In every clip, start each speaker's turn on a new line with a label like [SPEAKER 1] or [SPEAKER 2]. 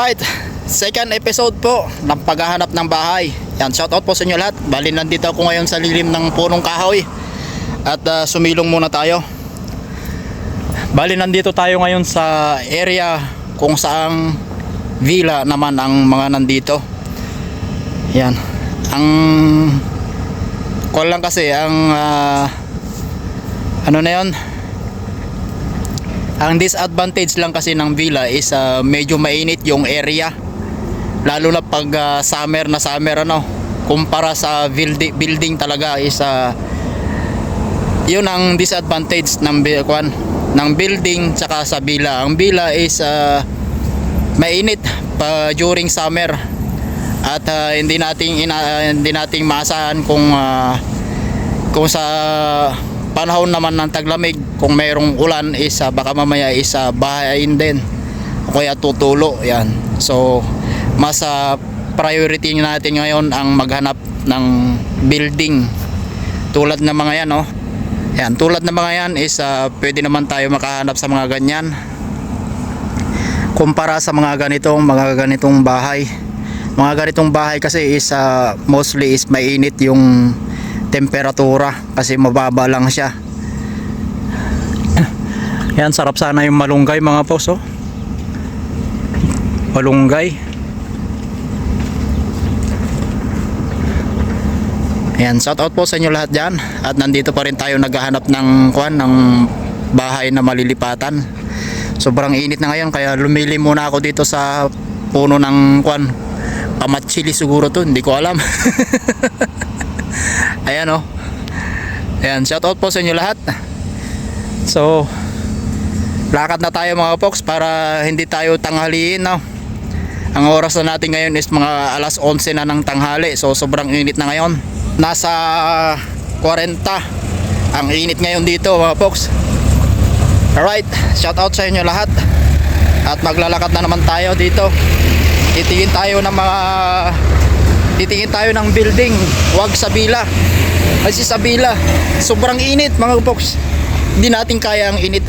[SPEAKER 1] Alright, second episode po ng paghahanap ng bahay. Yan, shoutout po sa inyo lahat. Bali, nandito ako ngayon sa lilim ng punong kahoy. At ah, sumilong muna tayo. Bali, nandito tayo ngayon sa area kung saang villa naman ang mga nandito. Yan. Ang call lang kasi ang ah, ano na yon ang disadvantage lang kasi ng villa is ah, medyo mainit yung area. Lalo na pag ah, summer na summer ano. Kumpara sa building, building talaga is ah, yun ang disadvantage ng kwan, ng building tsaka sa villa. Ang villa is ah, mainit pa during summer at ah, hindi nating ina, hindi nating maasahan kung ah, kung sa panahon naman ng taglamig. Kung mayroong ulan is ah, baka mamaya is uh, bahayin din. O kaya tutulo yan. So mas ah, priority natin ngayon ang maghanap ng building. Tulad ng mga yan no yan tulad ng mga yan is ah, pwede naman tayo makahanap sa mga ganyan. Kumpara sa mga ganitong mga ganitong bahay. Mga ganitong bahay kasi is ah, mostly is mainit yung temperatura kasi mababa lang siya. Yan sarap sana yung malunggay mga boss oh. malunggay. Yan shout out po sa inyo lahat dyan. At nandito pa rin tayo naghahanap ng kwan ng bahay na malilipatan. Sobrang init na ngayon kaya lumili muna ako dito sa puno ng kwan pamatsili siguro to hindi ko alam Ayan oh. Ayan, shout out po sa inyo lahat. So, lakad na tayo mga folks para hindi tayo tanghaliin no. Ang oras na natin ngayon is mga alas 11 na ng tanghali. So, sobrang init na ngayon. Nasa 40 ang init ngayon dito mga folks. Alright, shout out sa inyo lahat. At maglalakad na naman tayo dito. Titingin tayo ng mga titingin tayo ng building. Wag sa bila. Kasi sa bila. Sobrang init mga folks hindi natin kaya ang init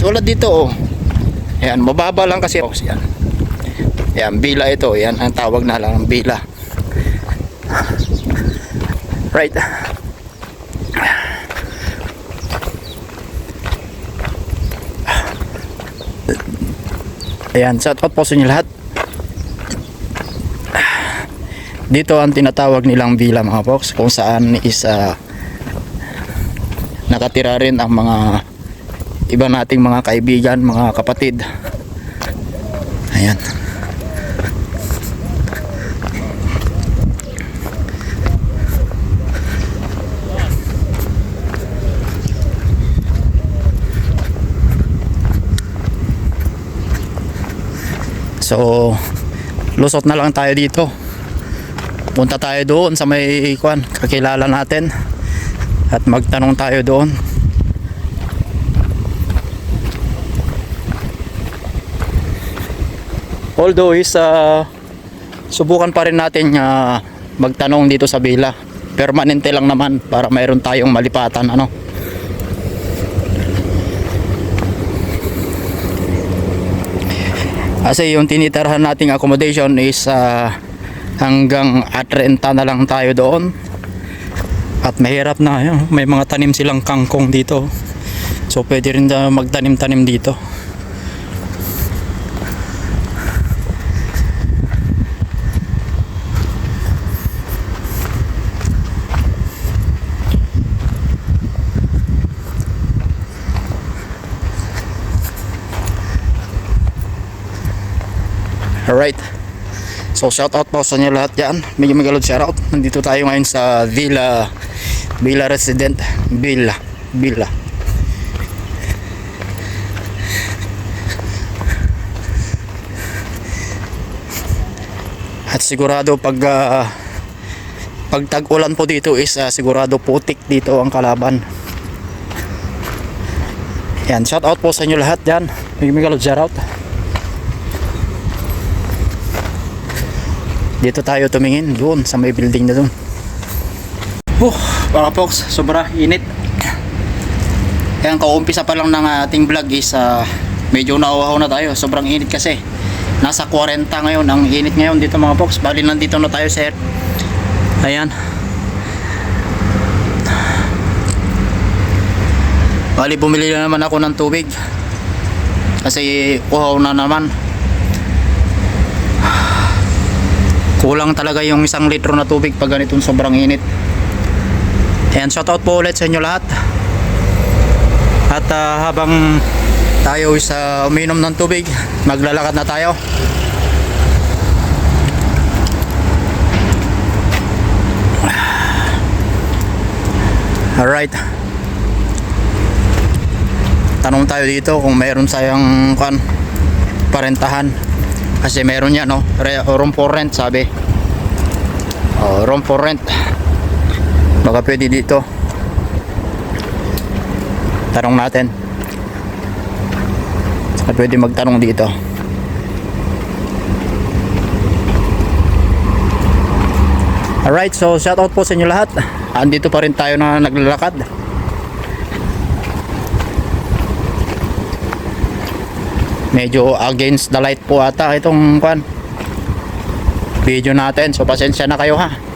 [SPEAKER 1] tulad dito oh. Yan mababa lang kasi folks yan yan bila ito. Yan ang tawag na lang ng bila. Right. Ayan, shout out po sa inyo lahat. Dito ang tinatawag nilang villa mga folks kung saan is ah, nakatira rin ang mga iba nating mga kaibigan, mga kapatid. Ayan. So, lusot na lang tayo dito punta tayo doon sa may kwan kakilala natin. At magtanong tayo doon. Although is uh, subukan pa rin natin uh, magtanong dito sa bila. Permanente lang naman para mayroon tayong malipatan ano? Kasi yung tinitirhan nating accommodation is uh, hanggang at renta na lang tayo doon at mahirap na yun. may mga tanim silang kangkong dito so pwede rin magtanim-tanim dito Alright. So shout out po sa inyo lahat yan. Medyo magalod shout out. Nandito tayo ngayon sa Villa Villa Resident Villa Villa. At sigurado pag ah, pag tag-ulan po dito is ah, sigurado putik dito ang kalaban. Yan, shout out po sa inyo lahat yan. Medyo magalod shout out. Dito tayo tumingin doon sa may building na doon. Oh, mga folks, sobra init. Kaya ang kaumpisa pa lang ng ating vlog is ah, medyo nauhaw na tayo. Sobrang init kasi. Nasa 40 ngayon. Ang init ngayon dito mga folks. Bali nandito na tayo sir. Ayan. Bali bumili na naman ako ng tubig. Kasi uhaw na naman. Kulang talaga yung isang litro na tubig pag ganitong sobrang init. Ayan, shoutout po ulit sa inyo lahat. At ah, habang tayo sa uminom ng tubig, maglalakad na tayo. Alright. Tanong tayo dito kung mayroon sayang kan parentahan. Kasi meron yan, no? Room for rent, sabi. Oh, room for rent. Baka pwede dito. Tanong natin. At pwede magtanong dito. Alright, so shoutout po sa inyo lahat. Andito pa rin tayo na naglalakad. Medyo against the light po ata itong kwan. Video natin. So pasensya na kayo ha.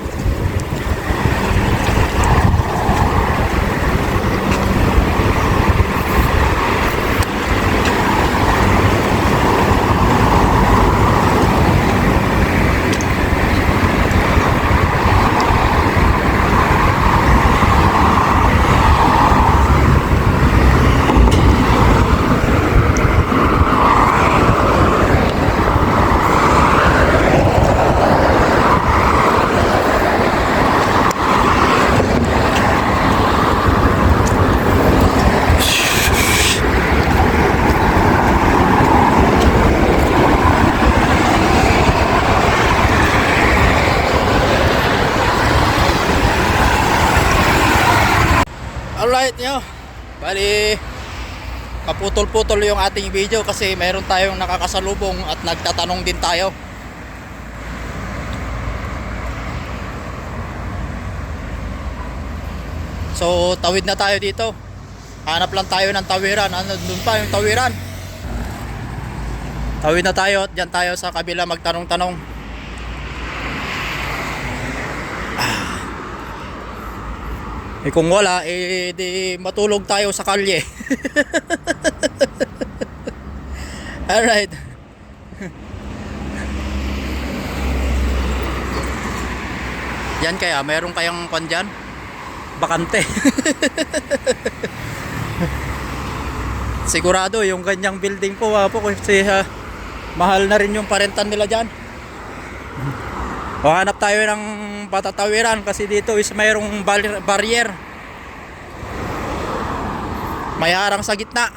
[SPEAKER 1] Alright, nyo. Bali, kaputol-putol yung ating video kasi mayroon tayong nakakasalubong at nagtatanong din tayo. So, tawid na tayo dito. Hanap lang tayo ng tawiran. Ano, doon pa yung tawiran. Tawid na tayo at dyan tayo sa kabila magtanong-tanong. Eh kung wala, eh di matulog tayo sa kalye. Alright. Yan kaya, meron kayang kwan dyan? Bakante. Sigurado yung ganyang building po ah, po kasi ah, mahal na rin yung parentan nila dyan. O hanap tayo ng patatawiran kasi dito is mayroong bar- barrier. May harang sa gitna.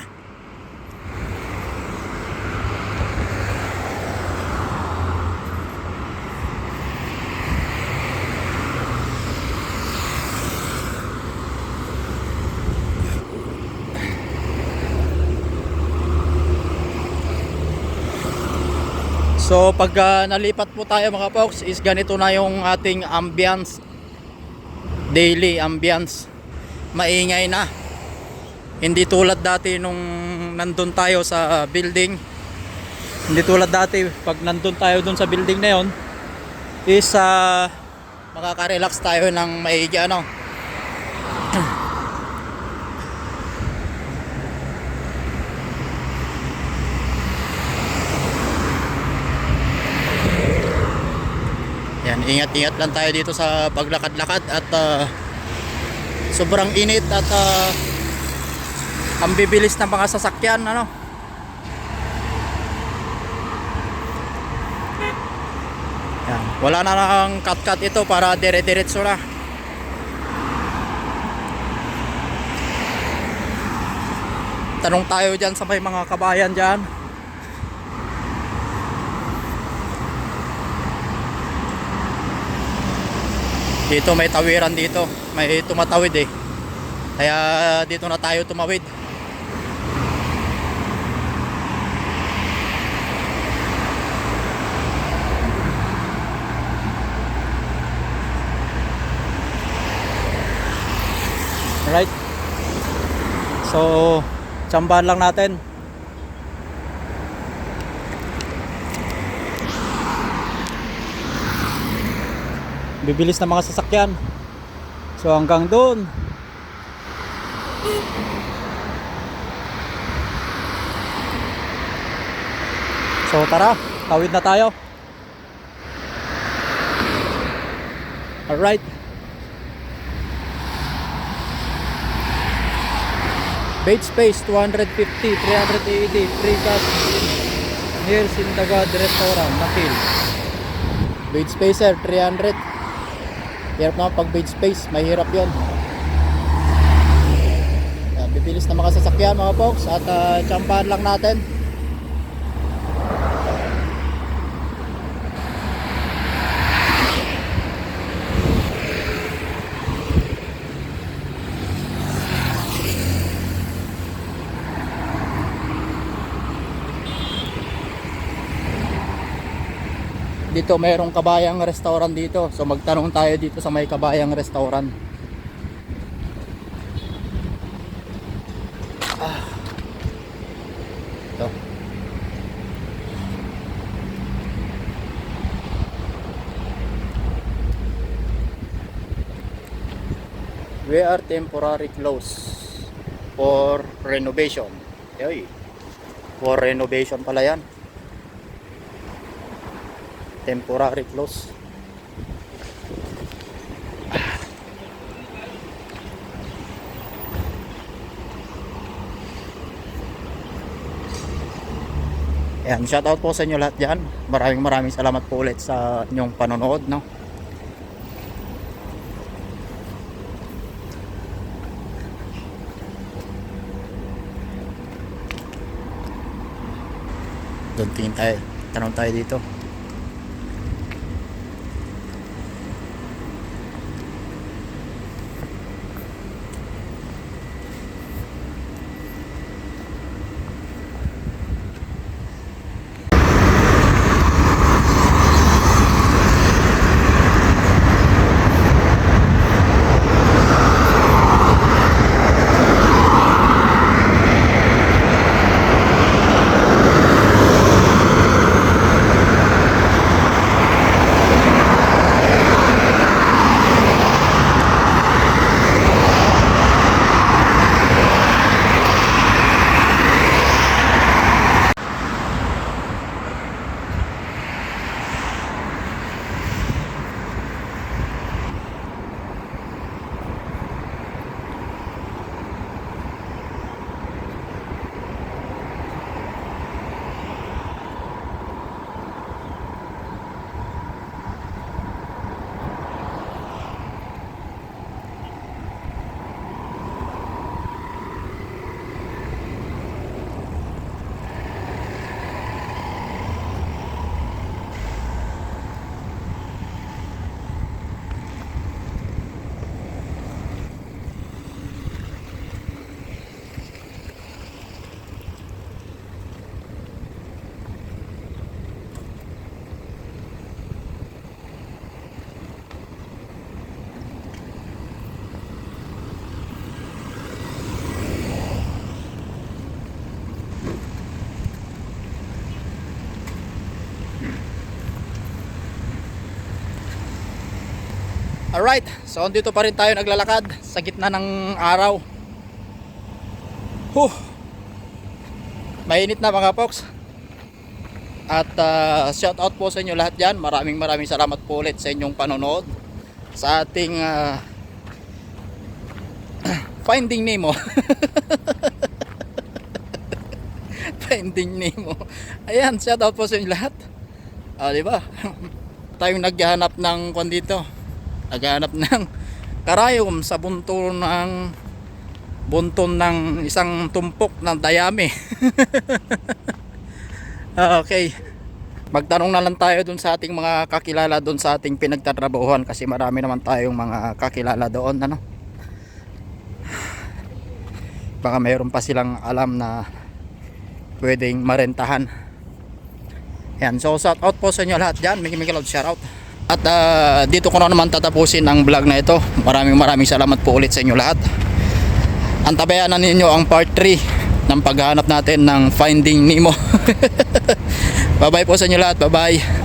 [SPEAKER 1] So pag ah, nalipat po tayo mga folks is ganito na yung ating ambience daily ambience maingay na. Hindi tulad dati nung nandun tayo sa building. Hindi tulad dati pag nandun tayo dun sa building na yon is uh, makaka-relax tayo ng maigi ano ingat-ingat lang tayo dito sa paglakad-lakad at ah, sobrang init at ah, ang bibilis ng mga sasakyan ano. Yan, wala na nang cut-cut ito para dire-diretso na. Tanong tayo dyan sa may mga kabayan dyan. Dito may tawiran dito. May tumatawid eh. Kaya dito na tayo tumawid. Alright. So, tsambahan lang natin.
[SPEAKER 2] Bibilis na mga sasakyan. So hanggang doon. So tara, tawid na tayo. Alright. Bait space 250, 380, free gas near Sindagad Restaurant, Nakil. Bait space sir, 300. Hirap naman pag bait space, mahirap yon. Yan, bibilis na mga sasakyan mga folks at uh, tsampahan lang natin. Dito mayroong kabayang restaurant dito. So magtanong tayo dito sa may kabayang restaurant. Ah. Ito. We are temporary closed for renovation. Yoy. For renovation pala yan temporary close Ayan, shoutout po sa inyo lahat dyan. Maraming maraming salamat po ulit sa inyong panonood. No? Doon tingin tayo. Tanong tayo dito. Alright, so dito pa rin tayo naglalakad sa gitna ng araw. Huh. Mainit na mga folks. At uh, shout out po sa inyo lahat dyan. Maraming maraming salamat po ulit sa inyong panonood sa ating uh, Finding Nemo. Finding Nemo. Ayan, shout out po sa inyo lahat. Ah, di ba? Tayong naghahanap ng kwan dito naghanap ng karayom sa bunto ng bunton ng isang tumpok ng dayami. Okay. Magtanong na lang tayo dun sa ating mga kakilala dun sa ating pinagtatrabahuhan kasi marami naman tayong mga kakilala doon ano? Baka mayroon pa silang alam na pwedeng marentahan. Yan so shout out po sa inyo lahat dyan. May may shout out at ah, dito ko na naman tatapusin ang vlog na ito. Maraming maraming salamat po ulit sa inyo lahat. Antabayan na ninyo ang part 3 ng paghahanap natin ng Finding Nemo. bye bye po sa inyo lahat. Bye bye.